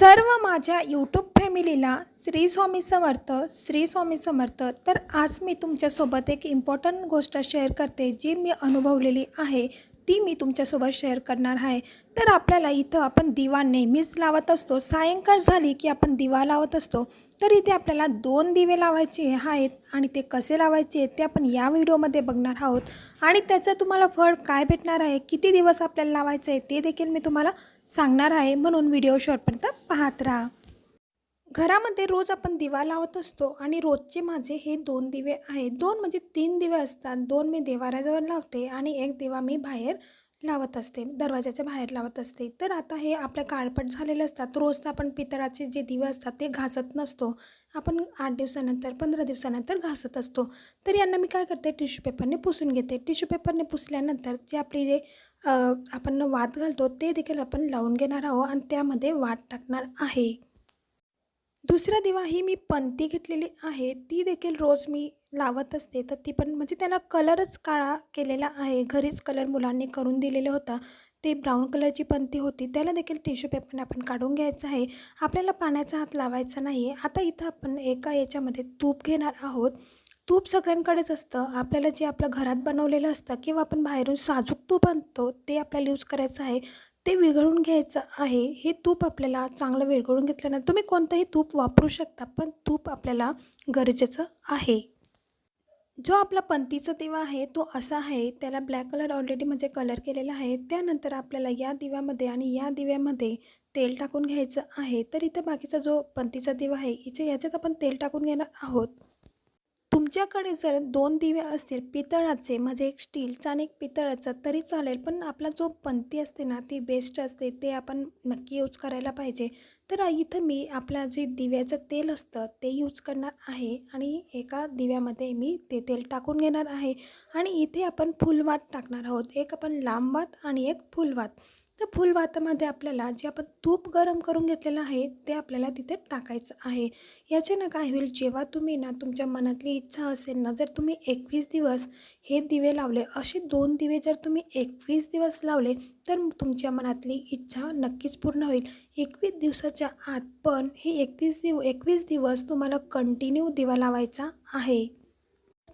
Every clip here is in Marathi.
सर्व माझ्या यूट्यूब फॅमिलीला श्री स्वामी समर्थ श्री स्वामी समर्थ. तर आज मी तुमच्यासोबत एक इम्पॉर्टंट गोष्ट शेअर करते जी मी अनुभवलेली आहे. ती मी तुमच्यासोबत शेअर करणार आहे. तर आपल्याला इथं आपण दिवा नेहमीच लावत असतो. सायंकाळ झाली की आपण दिवा लावत असतो. तर इथे आपल्याला दोन दिवे लावायचे आहेत आणि ते कसे लावायचे ते आपण या व्हिडिओमध्ये बघणार आहोत. आणि त्याचं तुम्हाला फळ काय भेटणार आहे किती दिवस आपल्याला लावायचं आहे ते देखील मी तुम्हाला सांगणार आहे म्हणून व्हिडिओ शेवटपर्यंत पाहत राहा. घरामध्ये रोज आपण दिवा लावत असतो आणि रोजचे माझे हे दोन दिवे आहेत. दोन म्हणजे तीन दिवे असतात. दोन मी देवाऱ्याजवळ लावते आणि एक दिवा मी बाहेर लावत असते. दरवाजाच्या बाहेर लावत असते. तर आता हे आपल्या काळपट झालेले असतात. रोज तर आपण पितळाचे जे दिवे असतात ते घासत नसतो. आपण आठ दिवसानंतर पंधरा दिवसानंतर घासत असतो. तर यांना मी काय करते? टिश्यू पेपरने पुसून घेते. टिश्यू पेपरने पुसल्यानंतर जे आपली जे आपण वात घालतो ते देखील आपण लावून घेणार आहोत आणि त्यामध्ये वात टाकणार आहे. दुसरा दिवा ही मी पंती घेतलेली आहे. ती देखील रोज मी लावत असते. तर ती पण म्हणजे त्याला कलरच काळा केलेला आहे. घरीच कलर मुलांनी करून दिलेला होता. ते ब्राऊन कलरची पंती होती. त्याला देखील टिश्यू पेपरने आपण काढून घ्यायचं आहे. आपल्याला पाण्याचा हात लावायचा नाही आहे आता इथं आपण एका याच्यामध्ये तूप घेणार आहोत. तूप सगळ्यांकडेच असतं. आपल्याला जे आपलं घरात बनवलेलं असतं किंवा आपण बाहेरून साजूक तूप आणतो ते आपल्याला यूज करायचं आहे ते विघळून घ्यायचं आहे. हे तूप आपल्याला चांगलं विरघळून घेतल्यानंतर तुम्ही कोणतंही तूप वापरू शकता पण तूप आपल्याला गरजेचं आहे. जो आपला पंतीचा दिवा आहे तो असा आहे त्याला ब्लॅक कलर ऑलरेडी म्हणजे कलर केलेला आहे. त्यानंतर आपल्याला या दिव्यामध्ये आणि या दिव्यामध्ये तेल टाकून घ्यायचं आहे. तर इथं बाकीचा जो पंतीचा दिवा आहे इथे याच्यात आपण तेल टाकून घेणार आहोत. तुमच्याकडे जर दोन दिवे असतील पितळाचे म्हणजे एक स्टीलचा आणि एक पितळाचा तरी चालेल. पण आपला जो पंती असते ना ती बेस्ट असते ते आपण नक्की यूज करायला पाहिजे. तर इथं मी आपला जे दिव्याचं तेल असतं ते यूज करणार आहे आणि एका दिव्यामध्ये मी ते तेल टाकून घेणार आहे. आणि इथे आपण फुलवात टाकणार आहोत. एक आपण लांब वात आणि एक फुलवात. तर फुलवातामध्ये आपल्याला जे आपण तूप गरम करून घेतलेलं आहे ते आपल्याला तिथे टाकायचं आहे. याचे ना काय होईल जेव्हा तुम्ही ना तुमच्या मनातली इच्छा असेल ना जर तुम्ही एकवीस दिवस हे दिवे लावले असे दोन दिवे जर तुम्ही एकवीस दिवस लावले तर तुमच्या मनातली इच्छा नक्कीच पूर्ण होईल. एकवीस दिवसाच्या आत पण हे एकतीस दिव एकवीस दिवस तुम्हाला कंटिन्यू दिवा लावायचा आहे.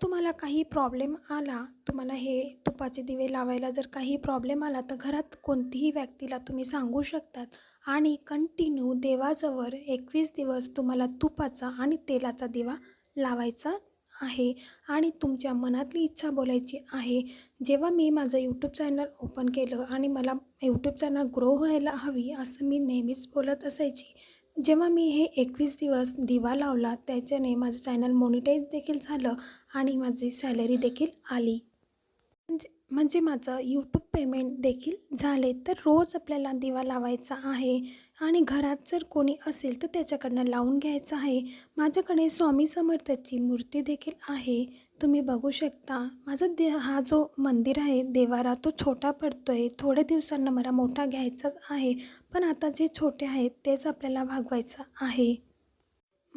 तुम्हाला काही प्रॉब्लेम आला तुम्हाला हे तुपाचे दिवे लावायला जर काही प्रॉब्लेम आला तर घरात कोणतीही व्यक्तीला तुम्ही सांगू शकतात. आणि कंटिन्यू देवाजवळ एकवीस दिवस तुम्हाला तुपाचा आणि तेलाचा दिवा लावायचा आहे. आणि तुमच्या मनातली इच्छा बोलायची आहे. जेव्हा मी माझं यूट्यूब चॅनल ओपन केलं आणि मला यूट्यूब चॅनल ग्रो व्हायला हवी असं मी नेहमीच बोलत असायची. जेव्हा मी हे एकवीस दिवस दिवा लावला त्याच्याने माझं चॅनल मोनिटाईज देखील झालं आणि माझी सॅलरी देखील आली. म्हणजे म्हणजे माझं यूट्यूब पेमेंट देखील झाले. तर रोज आपल्याला दिवा लावायचा आहे आणि घरात जर कोणी असेल तर त्याच्याकडनं लावून घ्यायचं आहे. माझ्याकडे स्वामी समर्थाची मूर्ती देखील आहे. तुम्ही बघू शकता माझा दे हा जो मंदिर आहे देवारा तो छोटा पडतो आहे थोड्या दिवसांना मला मोठा घ्यायचाच आहे. पण आता जे छोटे आहेत तेच आपल्याला भागवायचं आहे.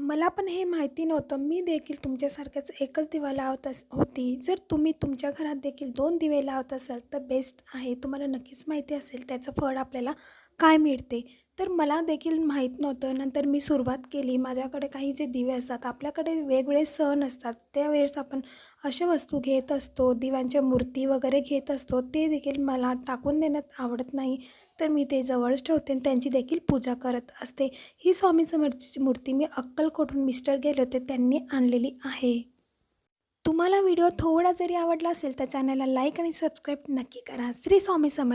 मला पण हे माहिती नव्हतं. मी देखील तुमच्यासारखंच एकच दिवा लावत अस होती. जर तुम्ही तुमच्या घरात देखील दोन दिवे लावत असाल तर बेस्ट आहे. तुम्हाला नक्कीच माहिती असेल त्याचं फळ आपल्याला काय मिळते. तर मला देखील माहीत नव्हतं. नंतर मी सुरुवात केली. माझ्याकडे काही जे दिवे असतात आपल्याकडे वेगवेगळे सण असतात. त्यावेळेस आपण अशा वस्तू घेत असतो दिव्यांच्या मूर्ती वगैरे घेत असतो ते देखील मला टाकून देण्यात आवडत नाही. तर मी ते जवळच ठेवते आणि त्यांची देखील पूजा करत असते. ही स्वामी समर्थची मूर्ती मी अक्कलकोटून मिस्टर गेले होते त्यांनी आणलेली आहे. तुम्हाला व्हिडिओ थोडा जरी आवडला असेल तर चॅनलला लाईक आणि सबस्क्राईब नक्की करा. श्री स्वामी समर्थ